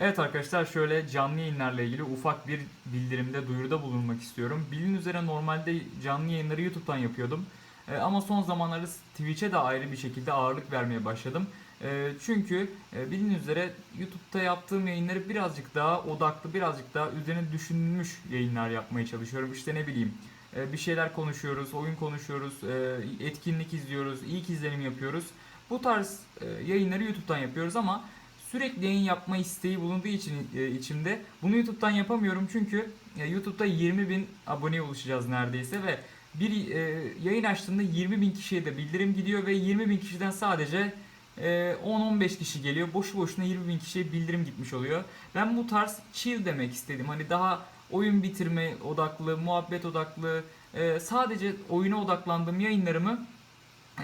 Evet arkadaşlar şöyle canlı yayınlarla ilgili ufak bir bildirimde duyuruda bulunmak istiyorum. Bildiğin üzere normalde canlı yayınları YouTube'dan yapıyordum. Ee, ama son zamanlarda Twitch'e de ayrı bir şekilde ağırlık vermeye başladım. Ee, çünkü e, üzere YouTube'da yaptığım yayınları birazcık daha odaklı, birazcık daha üzerine düşünülmüş yayınlar yapmaya çalışıyorum. İşte ne bileyim e, bir şeyler konuşuyoruz, oyun konuşuyoruz, e, etkinlik izliyoruz, ilk izlenim yapıyoruz. Bu tarz e, yayınları YouTube'dan yapıyoruz ama sürekli yayın yapma isteği bulunduğu için e, içimde bunu YouTube'dan yapamıyorum çünkü e, YouTube'da 20 bin aboneye ulaşacağız neredeyse ve bir e, yayın açtığında 20 bin kişiye de bildirim gidiyor ve 20 bin kişiden sadece e, 10-15 kişi geliyor. Boşu boşuna 20 bin kişiye bildirim gitmiş oluyor. Ben bu tarz chill demek istedim. Hani daha oyun bitirme odaklı, muhabbet odaklı, e, sadece oyuna odaklandığım yayınlarımı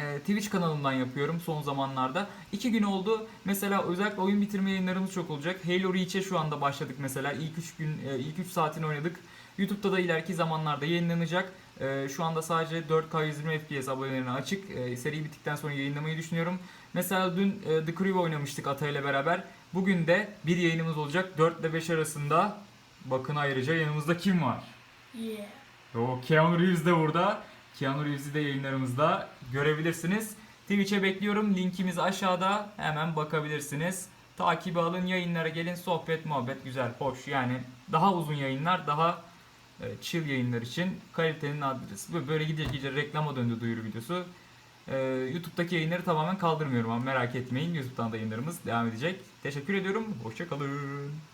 e, Twitch kanalımdan yapıyorum son zamanlarda. İki gün oldu. Mesela özellikle oyun bitirme yayınlarımız çok olacak. Halo Reach'e şu anda başladık mesela. İlk 3 gün, e, ilk 3 saatini oynadık. YouTube'da da ileriki zamanlarda yayınlanacak. E, şu anda sadece 4K 120 FPS abonelerine açık. E, seri bittikten sonra yayınlamayı düşünüyorum. Mesela dün e, The Crew oynamıştık Ata ile beraber. Bugün de bir yayınımız olacak. 4 ile 5 arasında. Bakın ayrıca yanımızda kim var? Yeah. O Keanu Reeves de burada. Keanu Reeves'i de yayınlarımızda görebilirsiniz. Twitch'e bekliyorum. Linkimiz aşağıda. Hemen bakabilirsiniz. Takibi alın, yayınlara gelin. Sohbet, muhabbet güzel, hoş. Yani daha uzun yayınlar, daha e, chill yayınlar için kalitenin adresi. Böyle- gidecek gidecek reklama döndü duyuru videosu. E, YouTube'daki yayınları tamamen kaldırmıyorum ama merak etmeyin. YouTube'dan da yayınlarımız devam edecek. Teşekkür ediyorum. Hoşçakalın.